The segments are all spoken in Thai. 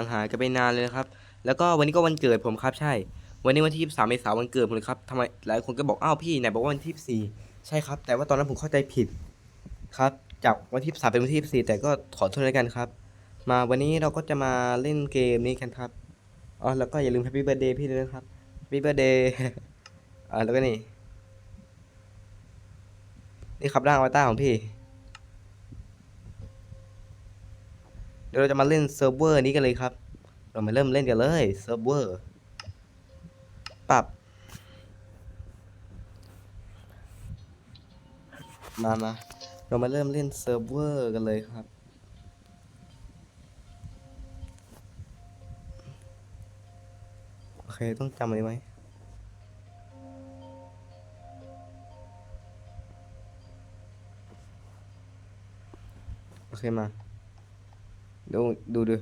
หางหายกันไปนานเลยนะครับ แล้วก็วันนี้ก็วันเกิดผมครับใช่ วันนี้วันที่23เมษายนวันเกิดผมเลยครับทำไมหลายคนก็บอกอ้าวพี่ไหนบอกว่าวันที่24ใช่ครับ แต่ว่าตอนนั้นผมเข้าใจผิดครับ จากวันที่23เป็นวันที่24แต่ก็ขอโทษด้วยกันครับ มาวันนี้เราก็จะมาเล่นเกมนี้กันครับอ๋อแล้วก็อย่าลืม Happy Birthday พี่ด้วยนะครับ Happy Birthday อ่าแล้วก็นี่นี่ครับร่างอวตารของพี่ เดี๋ยวเราจะมาเล่นเซิร์ฟเวอร์นี้กันเลยครับ เรามาเริ่มเล่นกันเลยเซิร์ฟเวอร์ปรับ มามาเรามาเริ่มเล่นเซิร์ฟเวอร์กันเลยครับ โอเค ต้องจำอะไรไหมโอเคมา ดูดูดู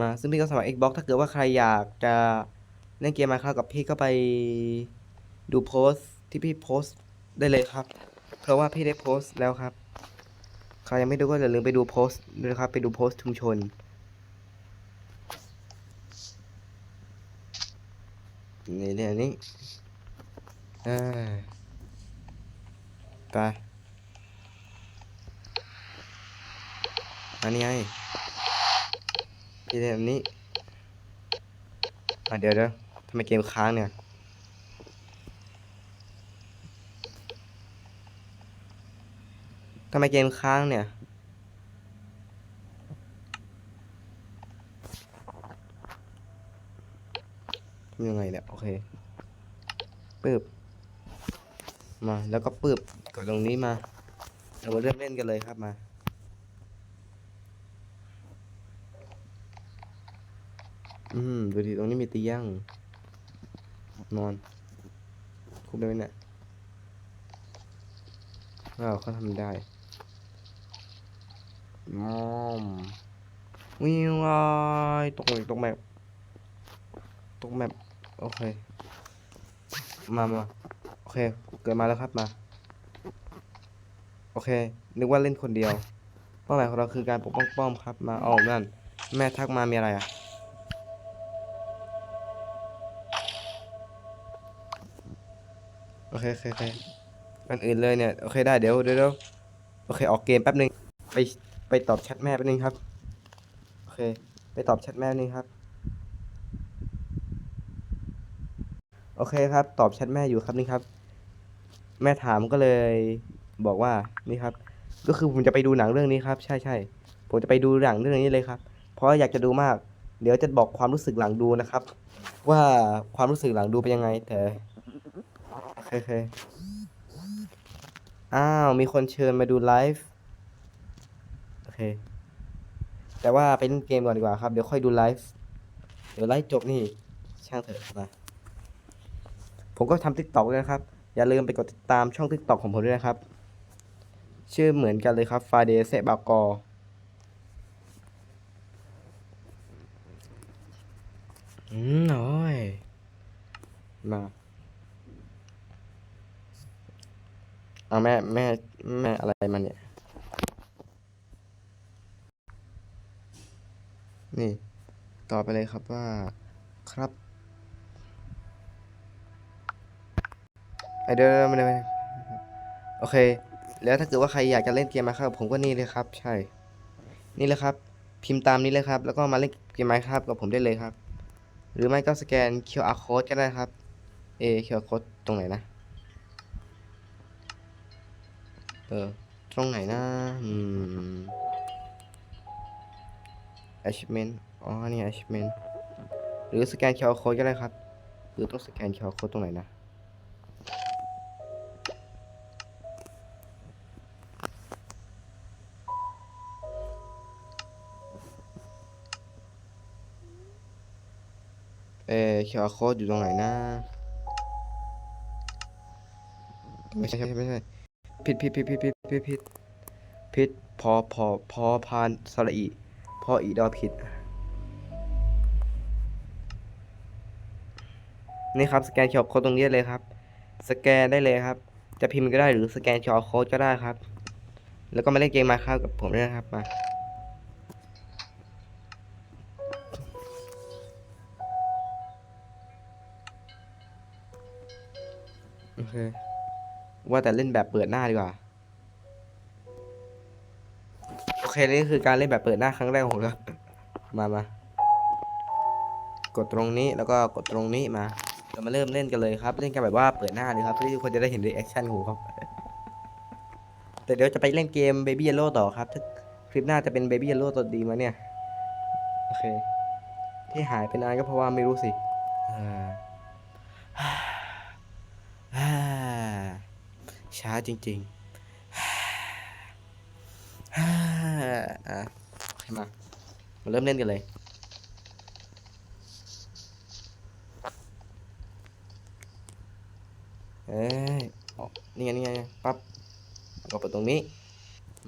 มาซึ่งพี่ก็สมัคร Xbox ถ้าเกิดว่าใครอยากจะเล่นเกมมาครับกับพี่ก็ไปดูโพสต์ที่พี่โพสต์ได้เลยครับ เพราะว่าพี่ได้โพสต์แล้วครับ ใครยังไม่ดูก็อย่าลืมไปดูโพสต์ด้วยนะครับ ไปดูโพสต์ชุมชน นี่เนี่ยนี่เออไป อันนี้ไงพี่เล่นอันนี้ อะเดี๋ยวเดี๋ยวทำไมเกมค้างเนี่ยทำไมเกมค้างเนี่ย ยังไงเนี่ย โอเคปึ๊บ มา แล้วก็ปึ๊บกดตรงนี้มา เรามาเริ่มเล่นกันเลยครับมา อืมดูดิตรงนี้มีเตียง นอน คุบได้ไหมเนี่ยว้าวเขาทำได้มอมวิ่งวายตกเลยตกแมปตกแมปโอเค มามาโอเค เกิดมาแล้วครับมา โอเค นึกว่าเล่นคนเดียวเป้าหมายของเราคือการปกป้องป้อมครับ มาอ๋อนั่น แม่ทักมามีอะไรอะ โอเคโอเคโอเคอันอื่นเลยเนี่ย โอเคได้เดี๋ยวเดี๋ยวโอเคออกเกมแป๊บหนึ่งไปไปตอบแชทแม่แป๊บนึงครับ โอเค ไปตอบแชทแม่แป๊บนึงครับ โอเคครับ ตอบแชทแม่อยู่ครับนี่ครับ แม่ถามก็เลยบอกว่านี่ครับ ก็คือผมจะไปดูหนังเรื่องนี้ครับ ใช่ใช่ผมจะไปดูหนังเรื่องนี้เลยครับ เพราะอยากจะดูมาก เดี๋ยวจะบอกความรู้สึกหลังดูนะครับ ว่าความรู้สึกหลังดูเป็นยังไงแต่ โอเคโอเคอ้าว มีคนเชิญมาดูไลฟ์ โอเค แต่ว่าไปเล่นเกมก่อนดีกว่าครับ เดี๋ยวค่อยดูไลฟ์ เดี๋ยวไลฟ์จบนี่ ช่างเถอะมา ผมก็ทำทิกตอกด้วยนะครับ อย่าลืมไปกดติดตามช่องทิกตอกของผมด้วยนะครับ ชื่อเหมือนกันเลยครับฟาเดเซบากอมโอ้ยมา เอาแม่แม่แม่อะไรมันเนี่ย นี่ ต่อไปเลยครับว่าครับไอเดี๋ยวเดี๋ยวไม่ไม่โอเค แล้วถ้าเกิดว่าใครอยากจะเล่นเกมมาครับผมก็นี่เลยครับ ใช่ นี่เลยครับ พิมพ์ตามนี้เลยครับ แล้วก็มาเล่นเกมไมครับกับผมได้เลยครับ หรือไม่ก็สแกน QR code ก็ได้ครับ เอ QR code ตรงไหนนะ เออ ตรงไหนนะ อืม achievement อ๋อ นี่ achievement หรือสแกน QR code ก็ได้ครับ หรือต้องสแกน QR code ตรงไหนนะเออ QR code อยู่ตรงไหนนะ ไม่ใช่ไม่ใช่ ผิดผิดผิดผิดผิดผิดผิดผิดพอพอพอพานสระอีพออีดอผิด นี่ครับสแกนเคอร์โค้ดตรงนี้เลยครับ สแกนได้เลยครับ จะพิมพ์ก็ได้หรือสแกนเคอร์โค้ดก็ได้ครับ แล้วก็มาเล่นเกมมาครับกับผมด้วยนะครับมาโอเค ว่าแต่เล่นแบบเปิดหน้าดีกว่า โอเคนี่คือการเล่นแบบเปิดหน้าครั้งแรกของผมแล้วมามากดตรงนี้แล้วก็กดตรงนี้มาเรามาเริ่มเล่นกันเลยครับ เล่นกันแบบว่าเปิดหน้าเลยครับเพื่อที่ทุกคนจะได้เห็นรีแอคชั่นของผมครับแต่เดี๋ยวจะไปเล่นเกม Baby Yellow ต่อครับถ้าคลิปหน้าจะเป็น Baby Yellow ตัวดีมาเนี่ย โอเค ที่หายไปนานก็เพราะว่าไม่รู้สิอ่า ช้าจริงๆอ่าอะมา มาเริ่มเล่นกันเลยเอ้ยอ๋อนี่ไงนี่ไงปั๊บก็เปิดตรงนี้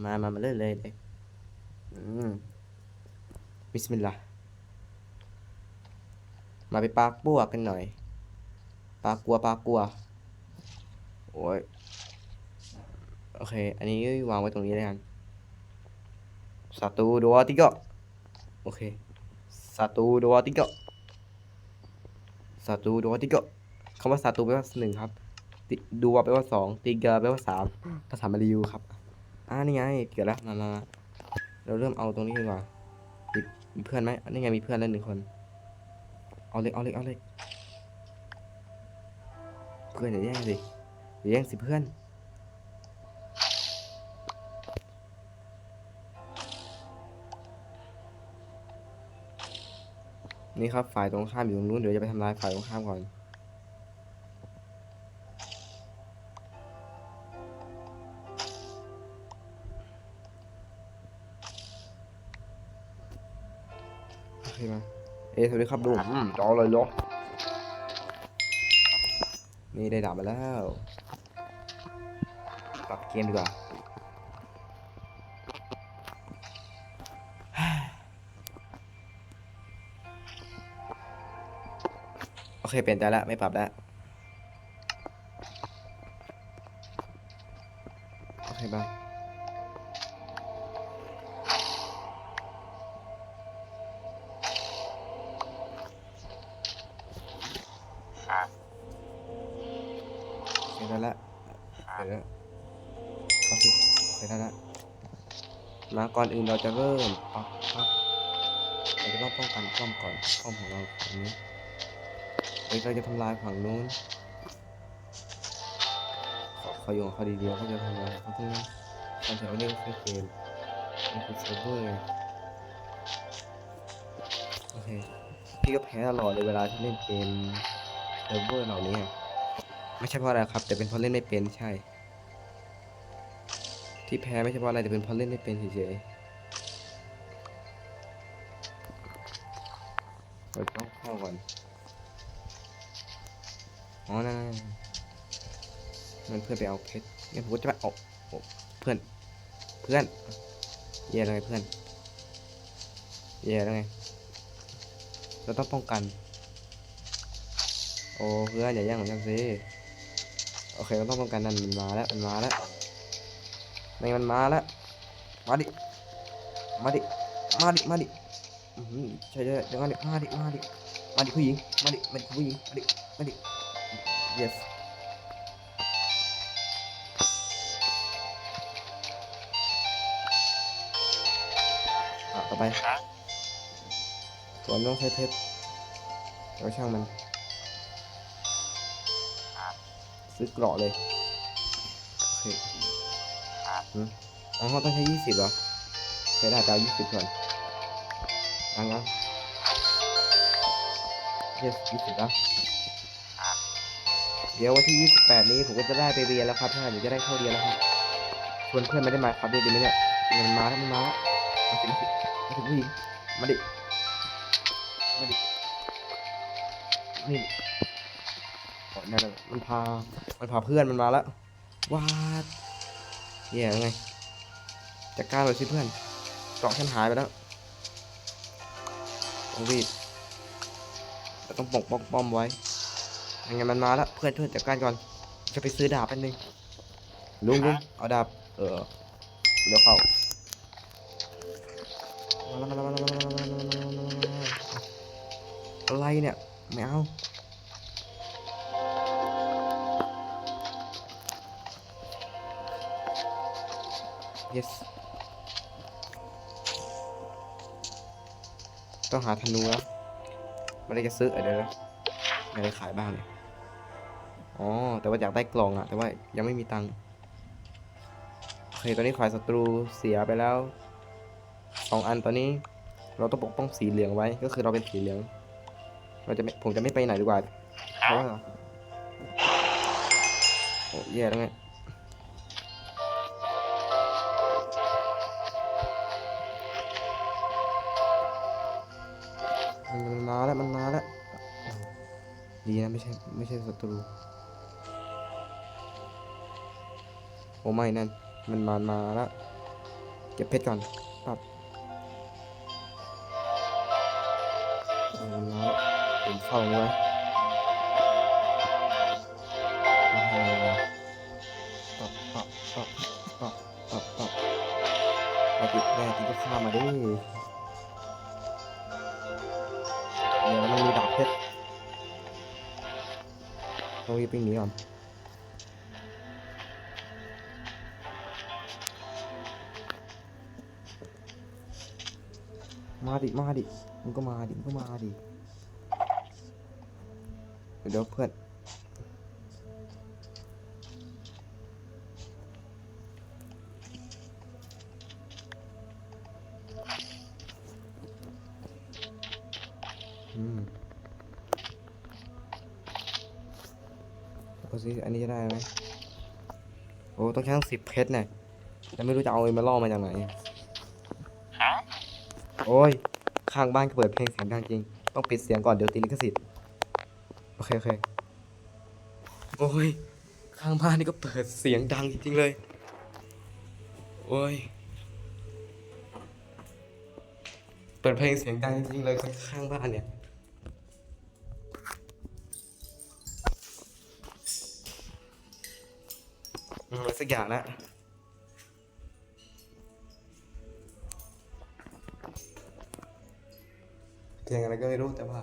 มามามาเล่นเลยเลยอืมบิสมิลลาห์มาไปปากบัวกันหน่อย ปากกลัวปากกลัว โอ้ย โอเค อันนี้วางไว้ตรงนี้แล้วกันสตูดัวติโกโอเคสตูดัวติโกสตูดัวติโกคำว่าสตูแปลว่าหนึ่งครับติดัวแปลว่าสองติกาแปลว่าสามภาษามาลายูครับอ่านี่ไงเกิดแล้วมามาเราเริ่มเอาตรงนี้ดีกว่ามีเพื่อนไหมนนี้ไงมีเพื่อนแล้วหนึ่งคน เอาเลยเอาเลยเอาเลยเพื่อนอย่าแย่งสิอย่าแย่งสิเพื่อน นี่ครับฝ่ายตรงข้ามอยู่ตรงนู้นเดี๋ยวจะไปทำลายฝ่ายตรงข้ามก่อน โอเคมา เอะสวัสดีครับดูอืมจอเลยเหรอนี่ได้ดาบมาแล้ว ปรับเกมดีกว่า เคเปลี่ยนใจแล้วไม่ปรับแล้วโอเคบายเสร็จแล้วละเสร็จแล้วเอาสิเสร็จแล้วมาก่อนอื่นเราจะเริ่มปั๊บปั๊บเราจะต้องป้องกันป้อมก่อนป้อมของเราฝั่งนี้ เราจะทำลายฝั่งนู้นขอขออยู่ของเขาดีๆเขาจะทำลายเขาที่นั่นการแถวนี้ก็คือเกมมันคือเซิร์ฟเวอร์ไงโอเคพี่ก็แพ้ตลอดเลยเวลาที่เล่นเกมเซิร์ฟเวอร์เหล่านี้ไงไม่ใช่เพราะอะไรครับ แต่เป็นเพราะเล่นไม่เป็นใช่ ที่แพ้ไม่ใช่เพราะอะไรแต่เป็นเพราะเล่นไม่เป็นเฉยๆ อ๋อนั่นๆนั่นเพื่อนไปเอาเพชรงั้นผมก็จะไปเอาโอ้เพื่อน เพื่อนแย่แล้วไงเพื่อนแย่แล้วไง เราต้องป้องกัน โอ้เพื่อนอย่าแย่งของฉันสิโอเคเราต้องป้องกันนั่นมันมาแล้วมันมาแล้วไม่มันมาแล้วมาดิมาดิมาดิมาดิอื้อหือใช่ใช่เดี๋ยวมาดิมาดิมาดิมาดิผู้หญิงมาดิมาดิผู้หญิงมาดิมาดิ yes อะต่อไปส่วนต้องใช้เพชรแล้วช่างมันซื้อเกราะเลยโอเคหืมอ๋อต้องใช้ยี่สิบเหรอใช้ได้แต่ยี่สิบก่อนอังอังเยสยี่สิบแล้ว เดี๋ยววันที่ยี่สิบแปดนี้ผมก็จะได้ไปเรียนแล้วครับถ้าเดี๋ยวจะได้เข้าเรียนแล้วครับชวนเพื่อนมาได้มาครับด้วยดีไหมเนี่ยมันมาแล้วมันมาแล้วมาสิมาสิมาสิผู้หญิงมาดิมาดินี่อ๋อนั่นมันพา มันพาเพื่อนมันมาแล้ววาดเย่ยังไงจัดการเลยสิเพื่อนเกาะฉันหายไปแล้วต้องรีบเราต้องปกป้องป้อมไว้ ยังไงมันมาแล้วเพื่อนเพื่อนจัดการก่อน จะไปซื้อดาบอันหนึ่งลุงลุงเอาดาบ เออเดี๋ยวเข้าอะไรเนี่ยไม่เอาเยสต้องหาธนูแล้วไม่ได้จะซื้อเดี๋ยวนะไม่ได้ขายบ้างเนี่ย อ๋อ แต่ว่าอยากได้กล่องอะแต่ว่ายังไม่มีตังค์โอเคตอนนี้ฝ่ายศัตรูเสียไปแล้วสองอันตอนนี้ เราต้องปกป้องสีเหลืองไว้ ก็คือเราเป็นสีเหลือง เราจะไม่ผมจะไม่ไปไหนดีกว่าเพราะว่าโอ้แย่แล้วไงมันมันมาแล้วมันมาแล้วดีนะไม่ใช่ไม่ใช่ศัตรู อ้ไม่นั่น มันมามาแล้วเก็บเพชรก่อนปับมันมาแล้วผมเฝ้ามันไว้ไม่ให้มันมาปับปับปับปับปับปับแม่ติดแม่ติดก็ฆ่ามาดิเดี๋ยวมันมีดาบเพชรต้องรีบวิ่งหนีก่อน มาดิ มาดิ มึงก็มาดิ มึงก็มาดิ เดี๋ยวเพื่อน อืมดูสิอันนี้จะได้ไหมโอ้ ต้องใช้ตั้งสิบเพชรเนี่ยแล้วไม่รู้จะเอาเอมาล่อมาจากไหน โอ้ย ข้างบ้านก็เปิดเพลงเสียงดังจริง ต้องปิดเสียงก่อนเดี๋ยวตีลิขสิทธิ์ โอเคโอเค โอ้ย ข้างบ้านนี่ก็เปิดเสียงดังจริงๆเลย โอ้ย เปิดเพลงเสียงดังจริงๆเลยข้างบ้านเนี่ย อืมสักอย่างนะ เพลงอะไรก็ไม่รู้แต่ว่า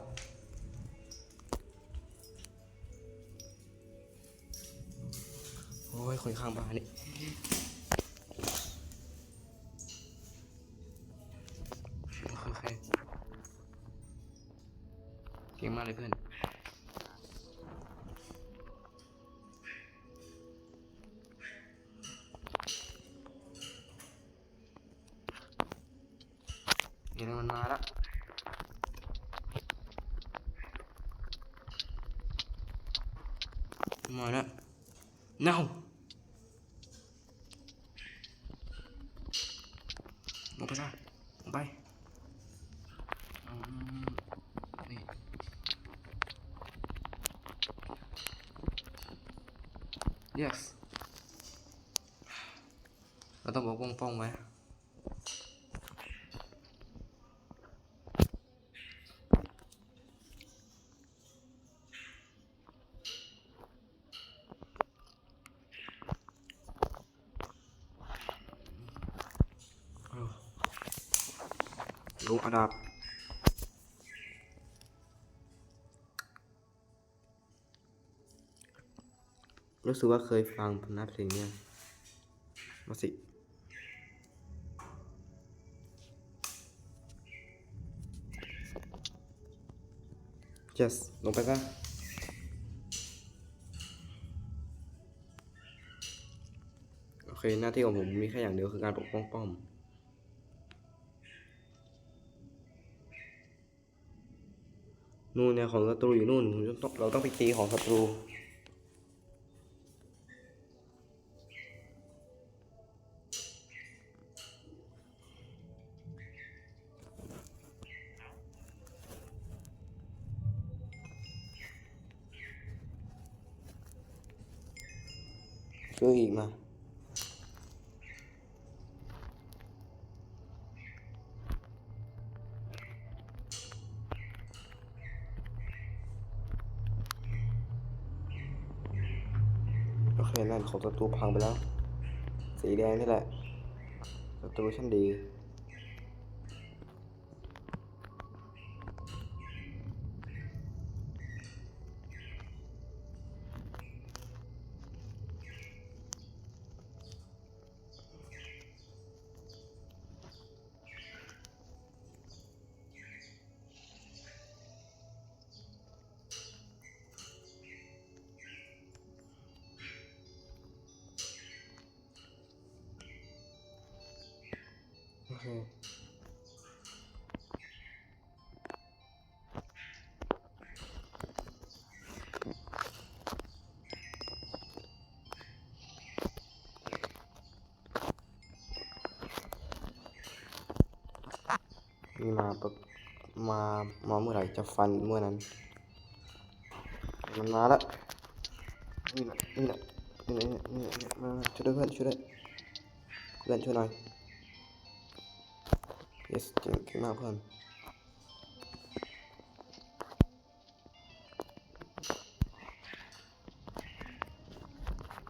โอ้ยคนข้างบ้านนี่เก่งมากเลยเพื่อน มาแล้ว no ลงไปซะลงไปอืมนี่ yes เราต้องบอกป้องป้องๆไว้ ลุงอาดับรู้สึกว่าเคยฟังนักเพลงเนี่ยมาสิ yes ลงไปซะโอเค หน้าที่ของผมมีแค่อย่างเดียวคือการปกป้องป้อม นู่นเนี่ยของศัตรูอยู่นู่นผมจะต้องเราต้องไปตีของศัตรู นั่นของศัตรูพังไปแล้ว สีแดงนี่แหละศัตรูชั้นดี นี่มาปมามาเมื่อไหร่จะฟันเมื่อนั้น มันมาแล้วนี่แหละนี่แหละนี่แหละนี่นะมาช่วยด้วยเพื่อนช่วยด้วยเพื่อนช่วยหน่อย yes เก่งมากเพื่อน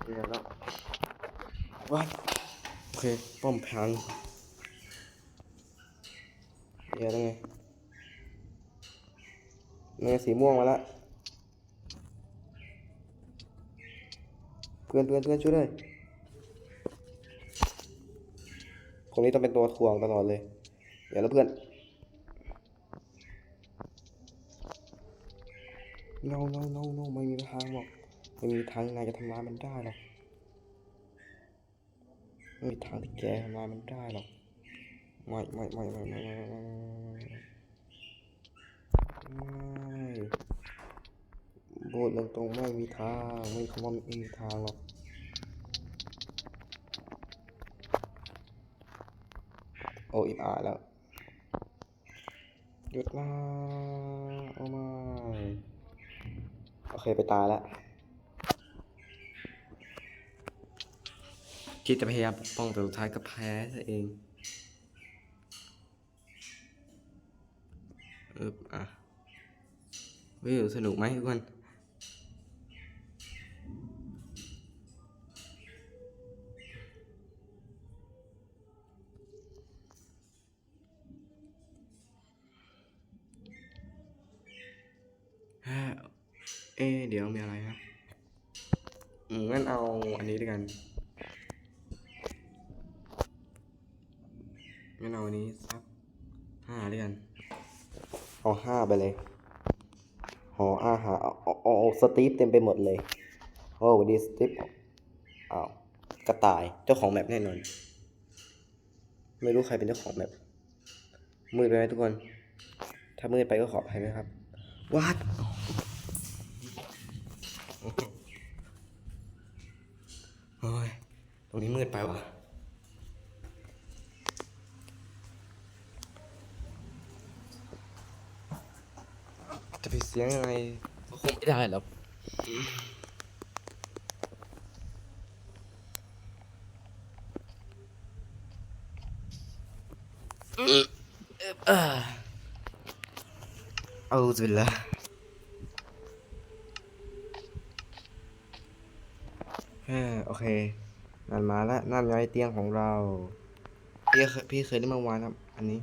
เรียนแล้ววัดโอเคป้อมพังเรียนได้ไงเงย สีม่วงมาแล้วเพื่อนเพื่อนเพื่อนช่วยด้วยคนนี้ต้องเป็นตัวถ่วงตลอดเลย เดี๋ยวแล้วเพื่อน no no no no ไม่มีทางหรอกไม่มีทางนายจะทำร้ายมันได้หรอกไม่มีทางที่แกทำร้ายมันได้หรอกไม่ไม่ไม่ไม่ไม่ไม่ไม่ ไม่ไม่พูดตรงๆไม่มีทางไม่คำว่าไม่มีทางหรอกโออีอาแล้วหยุดนะเอามาโอเคไปตายแล้วคิดจะพยายามปกป้องแต่สุดท้ายก็แพ้ซะเองเอออะ วิวสนุกไหมทุกคนฮะเอเดี๋ยวมีอะไรครับอืมงั้นเอาอันนี้ด้วยกันงั้นเอาอันนี้สักห้าด้วยกัน เอาห้าไปเลย หออาหารเอออสตีฟเต็มไปหมดเลย โอ้ดีสตีฟอ้าวกระต่ายเจ้าของแมปแน่นอน ไม่รู้ใครเป็นเจ้าของแมปมืดไปไหมทุกคน ถ้ามืดไปก็ขออภัยนะครับวัด โอ้ย ตรงนี้มืดไปว่ะ จะไปดเสียงยังไงก็คงไม่ได้หรอกเอาสุดละเฮ้อโอเคนั่นมาแล้วนั่นไงเตียงของเรา พี่เคยพี่เคยได้มาวานครับ อันนี้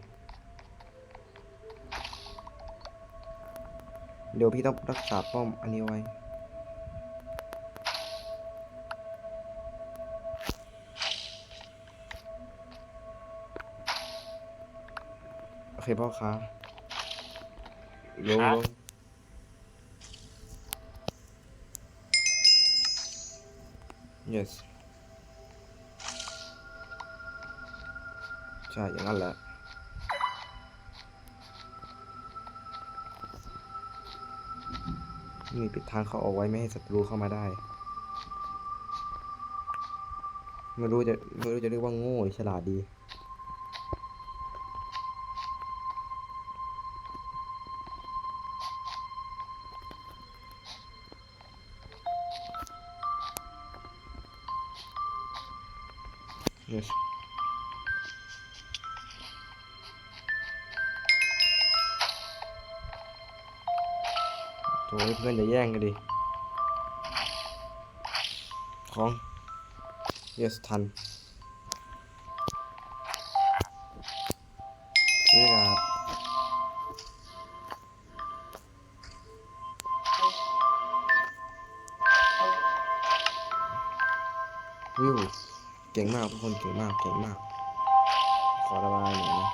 เดี๋ยวพี่ต้องรักษาป้อมอันนี้ไว้ โอเคพ่อค้าลงลง yes ใช่อย่างนั้นแหละ นี่ปิดทางเขาเอาไว้ไม่ให้ศัตรูเข้ามาได้ ไม่รู้จะไม่รู้จะเรียกว่าโง่หรือฉลาดดี ทันซื้อดาบวิวเก่งมากทุกคนเก่งมากเก่งมาก ขอระบายหน่อยนะ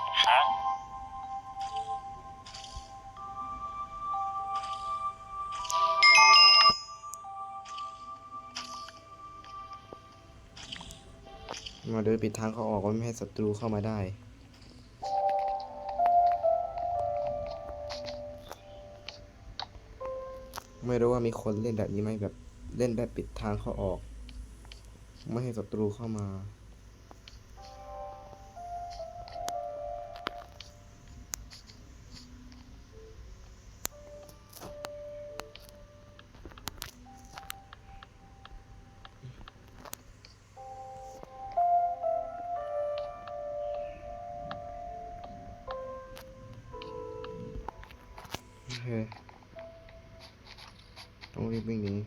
าโดยปิดทางเขาออกไว้ไม่ให้ศัตรูเข้ามาได้ ไม่รู้ว่ามีคนเล่นแบบนี้ไหมแบบเล่นแบบปิดทางเข้าออก ไม่ให้ศัตรูเข้ามา here. Ang living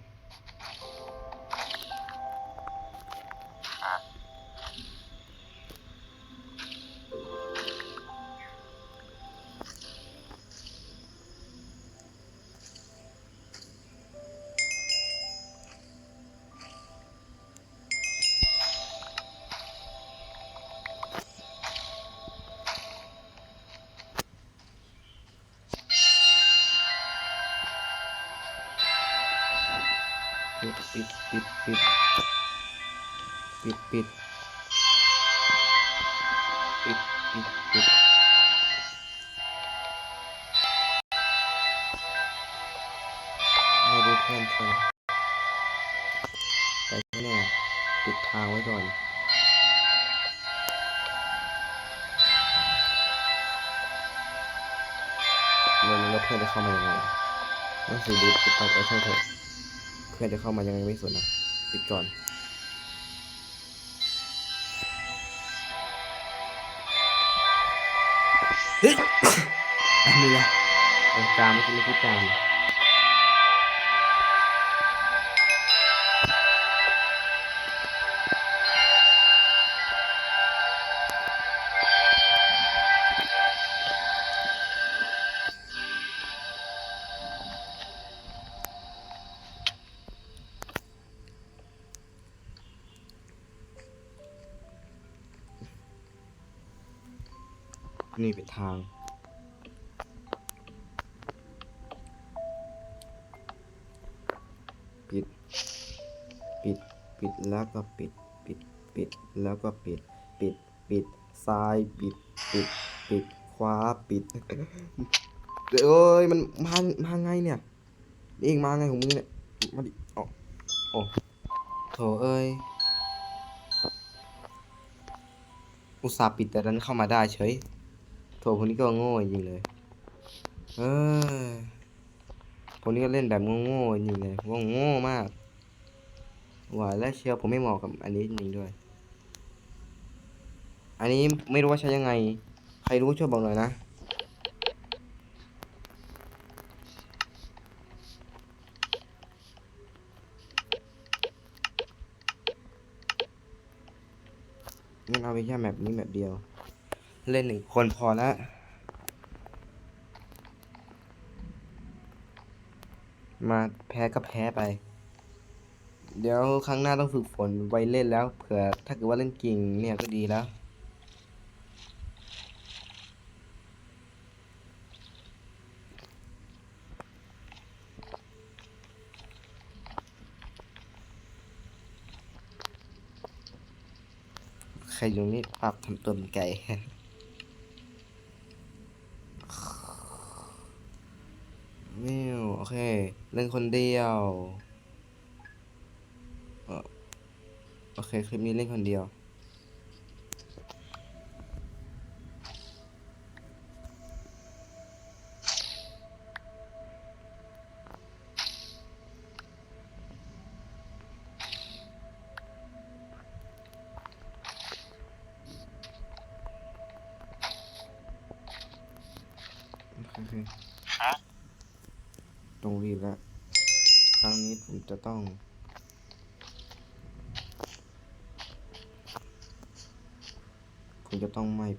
ปิดปิดปิดปิดปิดไม่รู้เพื่อนเธอแต่แน่ปิดทางไว้ก่อนเงินแล้วเพื่อนจะเข้ามายังไงนั่นสิดูปิดไปเอาช่างเถอะเพื่อนจะเข้ามายังไงไม่สนนะปิดก่อน ดีอะจามไม่คิดจามนี่เป็นทาง แล้วก็ปิดปิดปิดแล้วก็ปิด ปิดปิดซ้ายปิดปิดปิดขวาปิดเอ้ยมันมามาไงเนี่ยนี่เองมาไงของมึงเนี่ยมาดิอ๋อโอ้โถเอ้ยอุตส่าห์ปิดแต่ดันเข้ามาได้เฉยโถคนนี้ก็โง่จริงเลยเออคนนี้ก็เล่นแบบโง่ๆจริงเลยว่าโง่มาก หวาและเชียวผมไม่เหมาะกับอันนี้จริงด้วย อันนี้ไม่รู้ว่าใช้ยังไง ใครรู้ช่วยบอกหน่อยนะงั้นเอาไปแค่แมปนี้แมปเดียว เล่นหนึ่งคนพอละมาแพ้ก็แพ้ไป เดี๋ยวครั้งหน้าต้องฝึกฝนไว้เล่นแล้วเผื่อถ้าเกิดว่าเล่นเก่งเนี่ยก็ดีแล้วใครอยู่นี่ปรับทำตัวเป็นไก่วิวโอเค เล่นคนเดียวเอ่อ โอเคคลิปนี้เล่นคนเดียว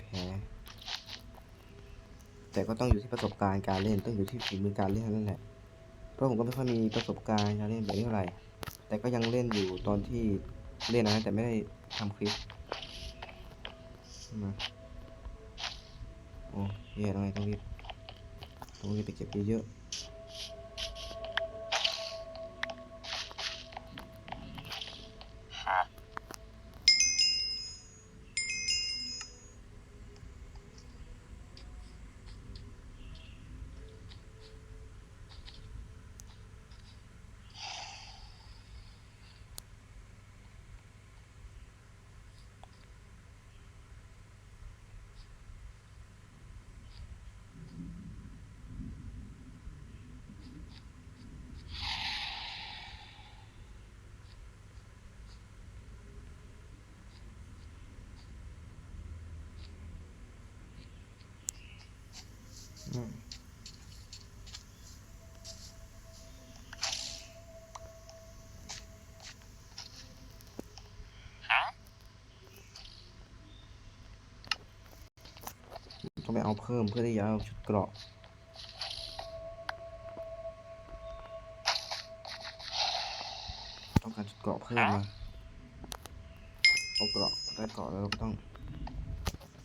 แพ้ แต่ก็ต้องอยู่ที่ประสบการณ์การเล่น ต้องอยู่ที่ฝีมือการเล่นนั่นแหละ เพราะผมก็ไม่ค่อยมีประสบการณ์การเล่นแบบนี้เท่าไหร่ แต่ก็ยังเล่นอยู่ตอนที่เล่นนะ แต่ไม่ได้ทำคลิปมาโอ้ยังไงต้องรีบต้องรีบไปเก็บเยอะ ต้องไปเอาเพิ่มเพื่อที่จะเอาชุดเกราะต้องการชุดเกราะเพิ่มมาเอาเกราะได้เกราะแล้วเราต้อง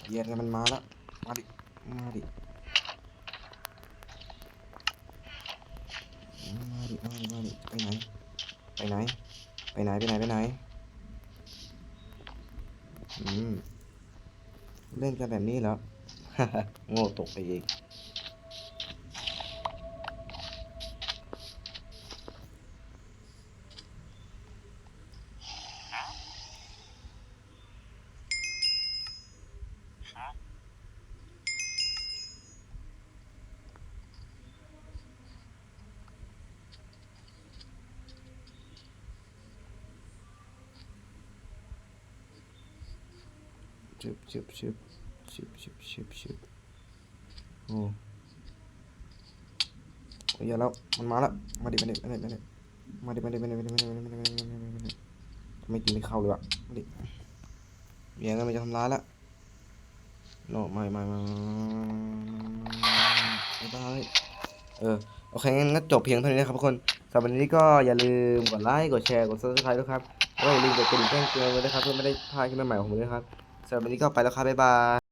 เยียนกันมันมาแล้ว มาดิ มาดิ ไปไหน ไปไหน ไปไหน ไปไหน ไปไหน อืม เล่นกันแบบนี้เหรอ โง่ตกไปอีก ชึบชึบชึบชึบชึบชึบชึบโอ้โอ้ยอย่าแล้วมันมาแล้วมาดิมาดิมาดิมาดิมาดิมาดิมาดิมาดิมาดิมาดิมาดิมาดิมาดิมาดิทำไมตีไม่เข้าเลยวะมาดิเมียกันมันจะทำร้ายละโนไม่ไม่ไม่ไม่ได้เออโอเคงั้นก็จบเพียงเท่านี้นะครับทุกคนสำหรับวันนี้ก็อย่าลืมกดไลค์กดแชร์กด subscribe ด้วยครับแล้วก็อย่าลืมกดกระดิ่งแจ้งเตือนไว้ด้วยครับเพื่อไม่ได้พลาดคลิปใหม่ๆของผมด้วยครับ สำหรับวันนี้ก็ไปแล้วครับบ๊ายบาย